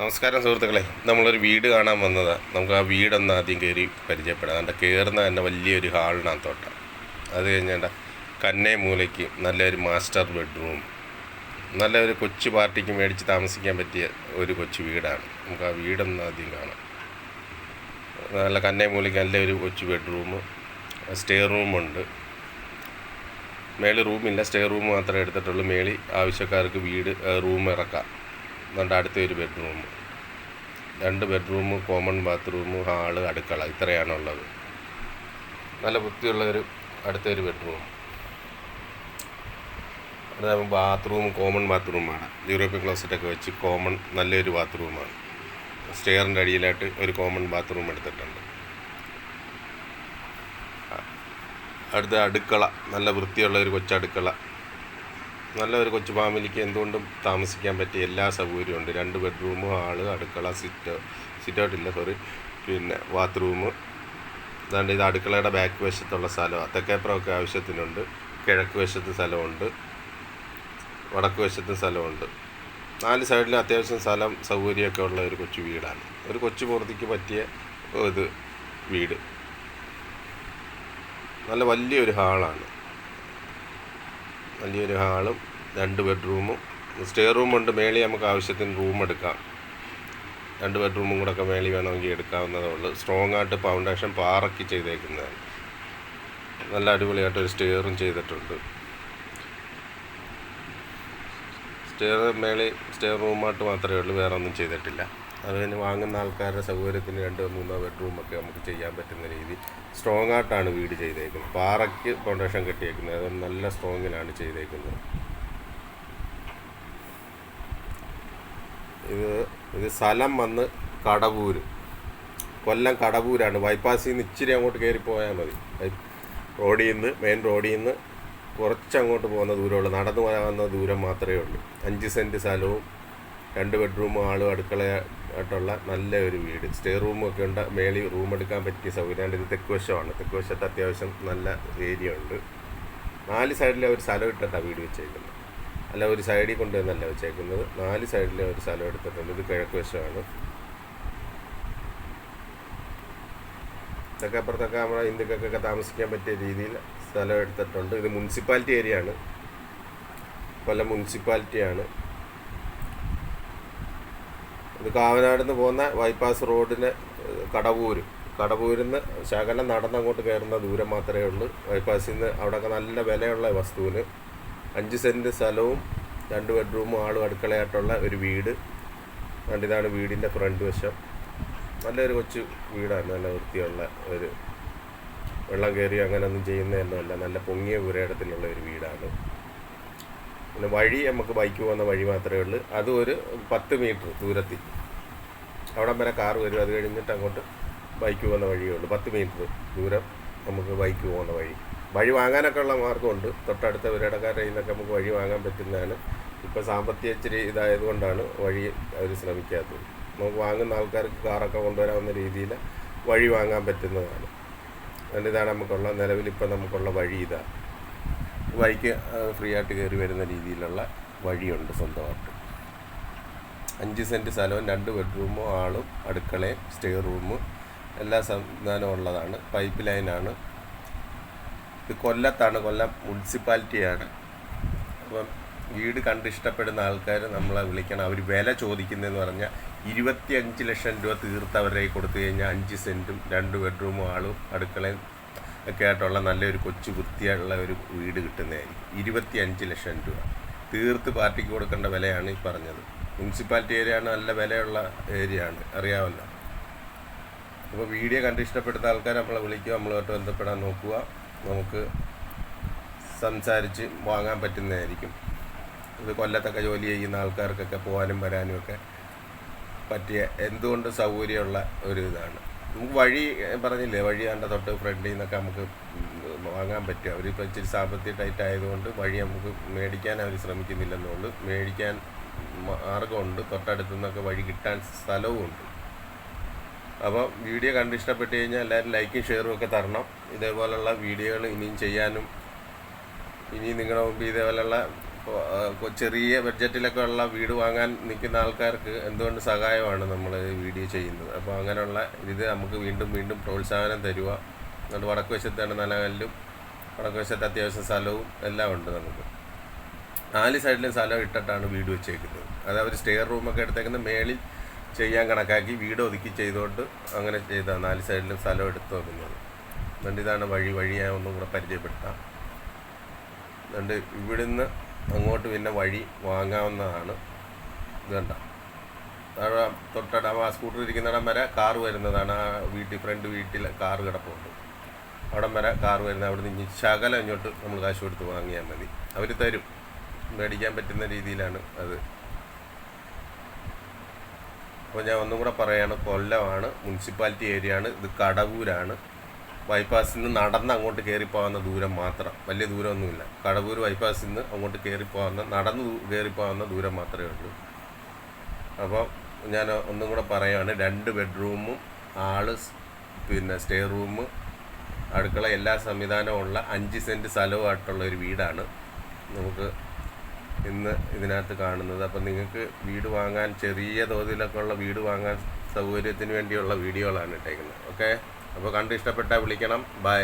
നമസ്കാരം സുഹൃത്തുക്കളെ. നമ്മളൊരു വീട് കാണാൻ വന്നതാണ് നമുക്ക് ആ വീടൊന്ന് ആദ്യം കയറി പരിചയപ്പെടാം. അതിന്റെ കയറുന്ന തന്നെ വലിയൊരു ഹാളിനകത്തോട്ടാണ് അത് കഴിഞ്ഞാൽ കന്നേ മൂലയ്ക്ക് നല്ലൊരു മാസ്റ്റർ ബെഡ്റൂം. നല്ലൊരു കൊച്ചു പാർട്ടിക്ക് മേടിച്ച് താമസിക്കാൻ പറ്റിയ ഒരു കൊച്ചു വീടാണ്. നമുക്ക് ആ വീടൊന്ന് ആദ്യം കാണാം. നല്ല കന്നേ മൂലയ്ക്ക് നല്ലൊരു കൊച്ചു ബെഡ്റൂം. സ്റ്റേ റൂമുണ്ട്. മേളി റൂമില്ല. സ്റ്റേ റൂം മാത്രമേ എടുത്തിട്ടുള്ളൂ. മേളി ആവശ്യക്കാർക്ക് വീട് റൂം ഇറക്കാം. എന്നിട്ട് അടുത്ത ഒരു ബെഡ്റൂം രണ്ട് ബെഡ്റൂം കോമൺ ബാത്റൂം ഹാൾ അടുക്കള ഇത്രയാണുള്ളത് നല്ല വൃത്തിയുള്ള ഒരു അടുത്ത ഒരു ബെഡ്റൂം അതാകുമ്പോൾ ബാത്റൂം കോമൺ ബാത്റൂമാണ് യൂറോപ്യൻ ക്ലോസറ്റൊക്കെ വെച്ച് കോമൺ നല്ലൊരു ബാത്റൂമാണ് സ്റ്റെയറിന്റെ അടിയിലായിട്ട് ഒരു കോമൺ ബാത്റൂം എടുത്തിട്ടുണ്ട്. അടുത്ത അടുക്കള നല്ല വൃത്തിയുള്ള ഒരു കൊച്ചടുക്കള. നല്ല ഒരു കൊച്ചു ഫാമിലിക്ക് എന്തുകൊണ്ടും താമസിക്കാൻ പറ്റിയ എല്ലാ സൗകര്യവും ഉണ്ട്. രണ്ട് ബെഡ്റൂം ഹാൾ അടുക്കള സിറ്റ് സിറ്റ് ഔട്ടില്ല സോറി. പിന്നെ ബാത്റൂം. അതാണ്ട് ഇത് അടുക്കളയുടെ ബാക്ക് വശത്തുള്ള സ്ഥലം. തെക്കേപ്പുറമൊക്കെ ആവശ്യത്തിനുണ്ട്. കിഴക്ക് വശത്ത് സ്ഥലമുണ്ട്. വടക്ക് വശത്ത് സ്ഥലമുണ്ട്. നാല് സൈഡിലും അത്യാവശ്യം സ്ഥലം സൗകര്യമൊക്കെ ഉള്ള ഒരു കൊച്ചു വീടാണ്. ഒരു കൊച്ചു മൂർത്തിക്ക് പറ്റിയ ഇത് വീട്. നല്ല വലിയൊരു ഹാളാണ്. വലിയൊരു ഹാളും രണ്ട് ബെഡ്റൂമും. സ്റ്റേ റൂമുണ്ട് മേളി നമുക്ക് ആവശ്യത്തിന് റൂം എടുക്കാം. രണ്ട് ബെഡ്റൂമും കൂടെ ഒക്കെ മേളി വേണമെങ്കിൽ എടുക്കാവുന്നതേ ഉള്ളൂ. സ്ട്രോങ് ആയിട്ട് ഫൗണ്ടേഷൻ പാറക്കി ചെയ്തേക്കുന്നതാണ്. നല്ല അടിപൊളിയായിട്ട് ഒരു സ്റ്റെയറും ചെയ്തിട്ടുണ്ട്. സ്റ്റെയർ മേളി സ്റ്റെയർ റൂമായിട്ട് മാത്രമേ ഉള്ളൂ. വേറെ ഒന്നും ചെയ്തിട്ടില്ല. അത് കഴിഞ്ഞ് വാങ്ങുന്ന ആൾക്കാരുടെ സൗകര്യത്തിന് രണ്ടോ മൂന്നോ ബെഡ്റൂമൊക്കെ നമുക്ക് ചെയ്യാൻ പറ്റുന്ന രീതി. സ്ട്രോങ് ആയിട്ടാണ് വീട് ചെയ്തേക്കുന്നത്. പാറയ്ക്ക് ഫൗണ്ടേഷൻ കെട്ടിയേക്കുന്നത്. അത് നല്ല സ്ട്രോങ്ങിലാണ് ചെയ്തേക്കുന്നത്. ഇത് ഇത് സ്ഥലം വന്ന് കടവൂര്. കൊല്ലം കടവൂരാണ്. ബൈപ്പാസിൽ നിന്ന് ഇച്ചിരി അങ്ങോട്ട് കയറി പോയാൽ മതി. റോഡിൽ നിന്ന് മെയിൻ റോഡിൽ നിന്ന് കുറച്ചങ്ങോട്ട് പോകുന്ന ദൂരമുള്ളൂ. നടന്നു പോകാവുന്ന ദൂരം മാത്രമേ ഉള്ളൂ. അഞ്ച് സെന്റ് സ്ഥലവും രണ്ട് ബെഡ്റൂമും ആളും അടുക്കളയായിട്ടുള്ള നല്ല ഒരു വീട് സ്റ്റേ റൂമൊക്കെ ഉണ്ട്. മേളി റൂം എടുക്കാൻ പറ്റിയ സൗകര്യമാണ് ഇത് തെക്ക് വശമാണ്. തെക്ക് വശത്ത് അത്യാവശ്യം നല്ല ഏരിയ ഉണ്ട്. നാല് സൈഡിലെ ഒരു സ്ഥലം ഇട്ടിട്ടാണ് വീട് വെച്ചേക്കുന്നത്. അല്ല ഒരു സൈഡിൽ കൊണ്ടുവന്നല്ല വെച്ചേക്കുന്നത്. നാല് സൈഡിലെ ഒരു സ്ഥലം എടുത്തിട്ടുണ്ട്. ഇത് കിഴക്ക് വശമാണ്. ഇതൊക്കെ അപ്പുറത്തൊക്കെ നമ്മുടെ ഹിന്ദുക്കൾക്കൊക്കെ താമസിക്കാൻ പറ്റിയ രീതിയിൽ സ്ഥലം എടുത്തിട്ടുണ്ട്. ഇത് മുനിസിപ്പാലിറ്റി ഏരിയ ആണ്. കൊല്ലം മുനിസിപ്പാലിറ്റിയാണ് ഇത് കാവനാട് നിന്ന് പോകുന്ന ബൈപ്പാസ് റോഡിന് കടവൂര്. കടവൂരിൽ നിന്ന് ശകലം നടന്നങ്ങോട്ട് കയറുന്ന ദൂരം മാത്രമേ ഉള്ളൂ. ബൈപ്പാസിൽ നിന്ന് അവിടെയൊക്കെ നല്ല വിലയുള്ള വസ്തുവിന്. അഞ്ച് സെന്റ് സ്ഥലവും രണ്ട് ബെഡ്റൂമും ആളും അടുക്കളയായിട്ടുള്ള ഒരു വീട്. ഇതാണ് വീടിന്റെ ഫ്രണ്ട് വശം. നല്ലൊരു കൊച്ചു വീടാണ്. നല്ല വൃത്തിയുള്ള ഒരു വെള്ളം കയറി അങ്ങനെയൊന്നും ചെയ്യുന്നതൊന്നുമല്ല നല്ല പൊങ്ങിയ പുരയിടത്തിലുള്ള ഒരു വീടാണ്. പിന്നെ വഴി നമുക്ക് ബൈക്ക് പോകുന്ന വഴി മാത്രമേ ഉള്ളൂ. അത് ഒരു പത്ത് മീറ്റർ ദൂരത്തിൽ. അവിടം വരെ കാർ വരും. അത് കഴിഞ്ഞിട്ട് അങ്ങോട്ട് ബൈക്ക് പോകുന്ന വഴിയേ ഉള്ളൂ. പത്ത് മീറ്റർ ദൂരം നമുക്ക് ബൈക്ക് പോകുന്ന വഴി. വഴി വാങ്ങാനൊക്കെ ഉള്ള മാർഗമുണ്ട്. തൊട്ടടുത്ത പുരയിടക്കാരുടെ കയ്യിൽ നമുക്ക് വഴി വാങ്ങാൻ പറ്റുന്നതാണ്. ഇപ്പോൾ സാമ്പത്തിക ഇച്ചിരി ഇതായതുകൊണ്ടാണ് വഴി അവർ ശ്രമിക്കാത്തത്. നമുക്ക് വാങ്ങുന്ന ആൾക്കാർക്ക് കാറൊക്കെ കൊണ്ടുവരാവുന്ന രീതിയിൽ വഴി വാങ്ങാൻ പറ്റുന്നതാണ്. അതുകൊണ്ട് ഇതാണ് നമുക്കുള്ള നിലവിൽ ഇപ്പം നമുക്കുള്ള വഴി ഇതാണ് വഴിക്ക് ഫ്രീ ആയിട്ട് കയറി വരുന്ന രീതിയിലുള്ള വഴിയുണ്ട് സ്വന്തമായിട്ട്. അഞ്ച് സെന്റ് സ്ഥലവും രണ്ട് ബെഡ്റൂമും ആളും അടുക്കളയും സ്റ്റേ റൂമും എല്ലാ സംവിധാനവും ഉള്ളതാണ്. പൈപ്പ് ലൈനാണ്. ഇത് കൊല്ലത്താണ് കൊല്ലം മുനിസിപ്പാലിറ്റിയാണ്. അപ്പം വീട് കണ്ട് ഇഷ്ടപ്പെടുന്ന ആൾക്കാർ നമ്മളെ വിളിക്കണം. അവർ വില ചോദിക്കുന്നതെന്ന് പറഞ്ഞാൽ ഇരുപത്തിയഞ്ച് ലക്ഷം രൂപ തീർത്ത് അവരുടെ കൊടുത്തു കഴിഞ്ഞാൽ അഞ്ച് സെന്റും രണ്ട് ബെഡ്റൂമും ആളും അടുക്കളയും ഒക്കെ ആയിട്ടുള്ള നല്ലൊരു കൊച്ചു വൃത്തിയായിട്ടുള്ള ഒരു വീട് കിട്ടുന്നതായിരിക്കും. ഇരുപത്തി അഞ്ച് ലക്ഷം രൂപ. തീർത്ത് പാർട്ടിക്ക് കൊടുക്കേണ്ട വിലയാണ് ഈ പറഞ്ഞത്. മുനിസിപ്പാലിറ്റി ഏരിയ ആണ് നല്ല വിലയുള്ള ഏരിയ ആണ്. അറിയാമല്ലോ. അപ്പോൾ വീഡിയോ കണ്ട് ഇഷ്ടപ്പെടുന്ന ആൾക്കാർ നമ്മളെ വിളിക്കുക. നമ്മളുമായിട്ട് ബന്ധപ്പെടാൻ നോക്കുക. നമുക്ക് സംസാരിച്ച് വാങ്ങാൻ പറ്റുന്നതായിരിക്കും. ഇത് കൊല്ലത്തൊക്കെ ജോലി ചെയ്യുന്ന ആൾക്കാർക്കൊക്കെ പോകാനും വരാനും ഒക്കെ പറ്റിയ എന്തുകൊണ്ട് സൗകര്യമുള്ള ഒരു ഇതാണ്. വഴി പറഞ്ഞില്ലേ? വഴി അതിന്റെ തൊട്ട് ഫ്രണ്ടിൽ നിന്നൊക്കെ നമുക്ക് വാങ്ങാൻ പറ്റും. അവരിപ്പോൾ ഇച്ചിരി സാമ്പത്തിക ടൈറ്റ് ആയതുകൊണ്ട് വഴി നമുക്ക് മേടിക്കാൻ അവർ ശ്രമിക്കുന്നില്ലെന്നുകൊണ്ട് മേടിക്കാൻ മാർഗമുണ്ട് തൊട്ടടുത്തു നിന്നൊക്കെ വഴി കിട്ടാൻ സ്ഥലവും ഉണ്ട് അപ്പോൾ വീഡിയോ കണ്ട് ഇഷ്ടപ്പെട്ട് കഴിഞ്ഞാൽ എല്ലാവരും ലൈക്കും ഷെയറും ഒക്കെ തരണം. ഇതേപോലുള്ള വീഡിയോകൾ ഇനിയും ചെയ്യാനും ഇനി നിങ്ങളുടെ മുമ്പ് ഇതേപോലെയുള്ള ചെറിയ ബഡ്ജറ്റിലൊക്കെ ഉള്ള വീട് വാങ്ങാൻ നിൽക്കുന്ന ആൾക്കാർക്ക് എന്തുകൊണ്ട് സഹായമാണ് നമ്മൾ വീഡിയോ ചെയ്യുന്നത്? അപ്പോൾ അങ്ങനെയുള്ള ഇത് നമുക്ക് വീണ്ടും വീണ്ടും പ്രോത്സാഹനം തരുക. എന്നിട്ട് വടക്ക് വശത്താണ് നിലകല്ലും വടക്ക് വശത്ത് അത്യാവശ്യം സ്ഥലവും എല്ലാം ഉണ്ട് നമുക്ക്. നാല് സൈഡിലും സ്ഥലം ഇട്ടിട്ടാണ് വീട് വെച്ചേക്കുന്നത്. അത് അവർ സ്റ്റെയർ റൂമൊക്കെ എടുത്തേക്കുന്ന മേളിൽ ചെയ്യാൻ കണക്കാക്കി വീട് ഒതുക്കി ചെയ്തുകൊണ്ട് അങ്ങനെ ചെയ്ത നാല് സൈഡിലും സ്ഥലം എടുത്ത് വെക്കുന്നത്. അതുകൊണ്ട് ഇതാണ് വഴി വഴി ഞാൻ ഒന്നും കൂടെ പരിചയപ്പെടുത്താം. അതുകൊണ്ട് ഇവിടുന്ന് അങ്ങോട്ട് പിന്നെ വഴി വാങ്ങാവുന്നതാണ്. ഇത് കണ്ട. തൊട്ടട ആ സ്കൂട്ടർ ഇരിക്കുന്നിടം വരെ കാർ വരുന്നതാണ്. ആ വീട്ടിൽ ഫ്രണ്ട് വീട്ടിൽ കാർ കിടപ്പുണ്ട്. അവിടം വരെ കാർ വരുന്നത്. അവിടെ നിന്ന് ശകലം ഇങ്ങോട്ട് നമ്മൾ കാശ് കൊടുത്ത് വാങ്ങിയാൽ മതി. അവർ തരും. മേടിക്കാൻ പറ്റുന്ന രീതിയിലാണ് അത്. അപ്പോൾ ഞാൻ ഒന്നും കൂടെ പറയുകയാണ് കൊല്ലമാണ്. മുനിസിപ്പാലിറ്റി ഏരിയ ആണ് ഇത് കടവൂരാണ്. ബൈപ്പാസിൽ നിന്ന് നടന്ന് അങ്ങോട്ട് കയറിപ്പോകാവുന്ന ദൂരം മാത്രം. വലിയ ദൂരമൊന്നുമില്ല. കടവൂർ ബൈപ്പാസിൽ നിന്ന് അങ്ങോട്ട് കയറിപ്പോകാവുന്ന നടന്ന് കയറിപ്പോകുന്ന ദൂരം മാത്രമേ ഉള്ളൂ. അപ്പോൾ ഞാൻ ഒന്നും കൂടെ പറയുകയാണ് രണ്ട് ബെഡ്റൂമും ആൾ പിന്നെ സ്റ്റേ റൂം അടുക്കള എല്ലാ സംവിധാനവും ഉള്ള അഞ്ച് സെന്റ് സ്ഥലവുമായിട്ടുള്ള ഒരു വീടാണ് നമുക്ക് ഇന്ന് ഇതിനകത്ത് കാണുന്നത്. അപ്പം നിങ്ങൾക്ക് വീട് വാങ്ങാൻ ചെറിയ തോതിലൊക്കെ ഉള്ള വീട് വാങ്ങാൻ സൗകര്യത്തിന് വേണ്ടിയുള്ള വീഡിയോകളാണ് ഇട്ടേക്കുന്നത്. ഓക്കെ? അപ്പോൾ കണ്ട് ഇഷ്ടപ്പെട്ടാൽ വിളിക്കണം. ബൈ.